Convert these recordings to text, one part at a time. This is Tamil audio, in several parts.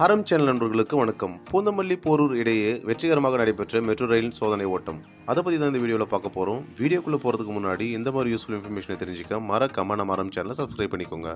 ஹரம் சேனல் நண்பர்களுக்கு வணக்கம். பூந்தமல்லி போரூர் இடையே வெற்றிகரமாக நடைபெற்ற மெட்ரோ ரயில் சோதனை ஓட்டம். அதை பற்றி தான் இந்த வீடியோவில் பார்க்க போகிறோம் வீடியோக்குள்ளே போகிறதுக்கு முன்னாடி இந்த மாதிரி யூஸ்ஃபுல் இன்ஃபர்மேஷனை தெரிஞ்சுக்க மறக்காம நம்ம ஹரம் சேனலை சப்ஸ்கிரைப் பண்ணிக்கோங்க.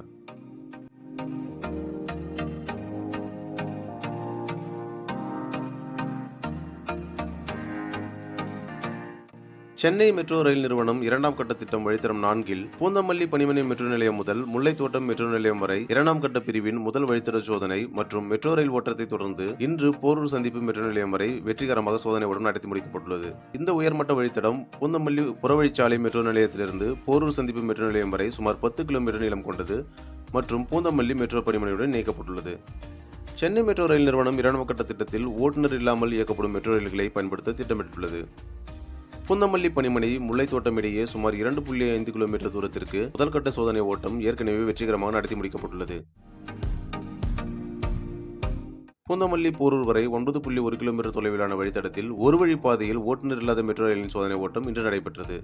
சென்னை மெட்ரோ ரயில் நிறுவனம் இரண்டாம் கட்ட திட்டம் வழித்தடம் நான்கில் பூந்தமல்லி பணிமனை மெட்ரோ நிலையம் முதல் முல்லைத்தோட்டம் மெட்ரோ நிலையம் வரை இரண்டாம் கட்ட பிரிவின் முதல் வழித்தட சோதனை மற்றும் மெட்ரோ ரயில் ஓட்டத்தை தொடர்ந்து இன்று போரூர் சந்திப்பு மெட்ரோ நிலையம் வரை வெற்றிகரமாக சோதனையுடன் நடத்தி முடிக்கப்பட்டுள்ளது. இந்த உயர்மட்ட வழித்தடம் பூந்தமல்லி புறவழிச்சாலை மெட்ரோ நிலையத்திலிருந்து போரூர் சந்திப்பு மெட்ரோ நிலையம் வரை சுமார் பத்து கிலோமீட்டர் நீளம் கொண்டது மற்றும் பூந்தமல்லி மெட்ரோ பணிமனையுடன் இணைக்கப்பட்டுள்ளது. சென்னை மெட்ரோ ரயில் நிறுவனம் இரண்டாம் கட்ட திட்டத்தில் ஓட்டுநர் இல்லாமல் இயக்கப்படும் மெட்ரோ ரயில்களை பயன்படுத்த திட்டமிட்டுள்ளது. பூந்தமல்லி பணிமனை முல்லைத்தோட்டம் இடையே சுமார் இரண்டு புள்ளி ஐந்து கிலோமீட்டர் தூரத்திற்கு முதல்கட்ட சோதனை ஓட்டம் ஏற்கனவே வெற்றிகரமாக நடத்தி முடிக்கப்பட்டுள்ளது. பூந்தமல்லி போரூர் வரை ஒன்பது புள்ளி ஒரு கிலோமீட்டர் தொலைவிலான வழித்தடத்தில் ஒரு வழி பாதையில் ஓட்டுநர் இல்லாத மெட்ரோ ரயிலின் சோதனை ஓட்டம் இன்று நடைபெற்றது.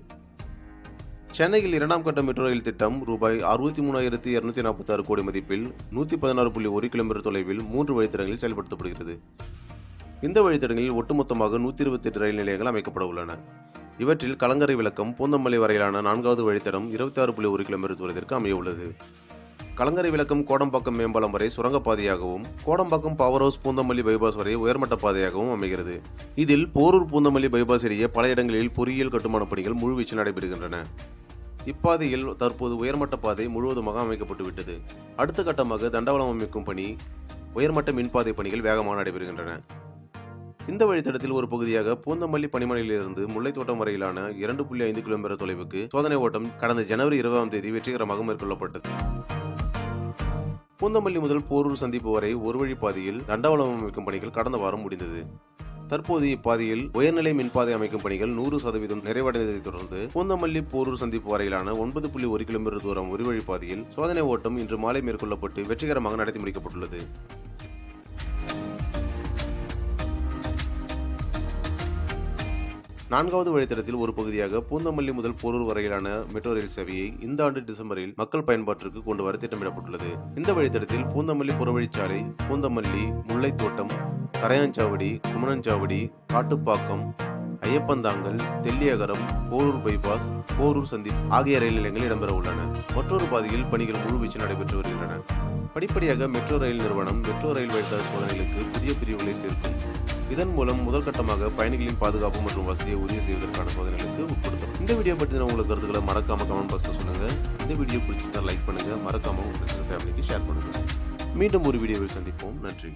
சென்னையில் இரண்டாம் கட்ட மெட்ரோ ரயில் திட்டம் ரூபாய் அறுபத்தி மூணாயிரத்தி இருநூத்தி நாற்பத்தி ஆறு கோடி மதிப்பில் நூற்றி பதினாறு புள்ளி ஒரு கிலோமீட்டர் தொலைவில் மூன்று வழித்தடங்களில் செயல்படுத்தப்படுகிறது. இந்த வழித்தடங்களில் ஒட்டுமொத்தமாக நூற்றி இருபத்தெட்டு ரயில் நிலையங்கள் அமைக்கப்பட உள்ளன. இவற்றில் கலங்கரை விளக்கம் பூந்தமல்லி வரையிலான நான்காவது வழித்தடம் இருபத்தி ஆறு புள்ளி ஒரு கிலோமீட்டர் தூரத்திற்கு அமையவுள்ளது. கலங்கரை விளக்கம் கோடம்பாக்கம் மேம்பாலம் வரை சுரங்கப்பாதையாகவும் Kodambakkam power house Poonamallee bypass வரை உயர்மட்ட பாதையாகவும் அமைகிறது. இதில் போரூர் பூந்தமல்லி பைபாஸ் இடையே பல இடங்களில் பொறியியல் கட்டுமானப் பணிகள் முழுவீச்சில் நடைபெறுகின்றன. இப்பாதையில் தற்போது உயர்மட்ட பாதை முழுவதுமாக அமைக்கப்பட்டுவிட்டது அடுத்த கட்டமாக தண்டவாளம் அமைக்கும் பணி உயர்மட்ட மின்பாதை பணிகள் வேகமாக நடைபெறுகின்றன. இந்த வழித்தடத்தில் ஒரு பகுதியாக பூந்தமல்லி பனிமலையிலிருந்து முல்லைத்தோட்டம் வரையிலான இரண்டு புள்ளி ஐந்து கிலோமீட்டர் தொலைவுக்கு சோதனை ஓட்டம் கடந்த ஜனவரி இருபதாம் தேதி வெற்றிகரமாக மேற்கொள்ளப்பட்டது. பூந்தமல்லி முதல் போரூர் சந்திப்பு வரை ஒரு வழி பாதையில் தண்டவாளம் அமைக்கும் பணிகள் கடந்த வாரம் முடிந்தது. தற்போது இப்பாதையில் உயர்நிலை மின்பாதை அமைக்கும் பணிகள் நூறு சதவீதம் நிறைவடைந்ததை தொடர்ந்து பூந்தமல்லி போரூர் சந்திப்பு வரையிலான ஒன்பது புள்ளி ஒரு கிலோமீட்டர் தூரம் ஒரு வழி பாதையில் சோதனை ஓட்டம் இன்று மாலை மேற்கொள்ளப்பட்டு வெற்றிகரமாக நடத்தி முடிக்கப்பட்டுள்ளது. நான்காவது வழித்தடத்தில் ஒரு பகுதியாக பூந்தமல்லி முதல் போரூர் வரையிலான மெட்ரோ ரயில் சேவையை இந்த ஆண்டு டிசம்பரில் மக்கள் பயன்பாட்டிற்கு கொண்டு வர திட்டமிடப்பட்டுள்ளது. இந்த வழித்தடத்தில் பூந்தமல்லி புறவழிச்சாலை பூந்தமல்லி முல்லைத்தோட்டம் கரையாஞ்சாவடி குமணஞ்சாவடி காட்டுப்பாக்கம் ஐயப்பந்தாங்கல் தெல்லியகரம் போரூர் பைபாஸ் போரூர் சந்திப் ஆகிய ரயில் நிலையங்கள் இடம்பெற உள்ளன. மற்றொரு பாதையில் பணிகள் முழுவீச்சில் நடைபெற்று வருகின்றன. படிப்படியாக மெட்ரோ ரயில் நிறுவனம் மெட்ரோ ரயில் வழித்தட சோதனைகளுக்கு புதிய பிரிவுகளை சேர்க்கும். இதன் மூலம் முதல்கட்டமாக பயணிகளின் பாதுகாப்பு மற்றும் வசதியை உறுதி செய்வதற்கான சோதனைகளுக்கு உட்படுத்தும். இந்த வீடியோ பற்றி உங்களுக்கு கருத்துக்களை மறக்காம கமெண்ட் பாக்ஸ்ல சொல்லுங்க. இந்த வீடியோ பிடிச்சிருந்தா லைக் பண்ணுங்க. மறக்காம உங்க ஃப்ரெண்ட்ஸ் ஃபேமிலிக்கு ஷேர் பண்ணுங்க. மீண்டும் ஒரு வீடியோவில் சந்திப்போம். நன்றி.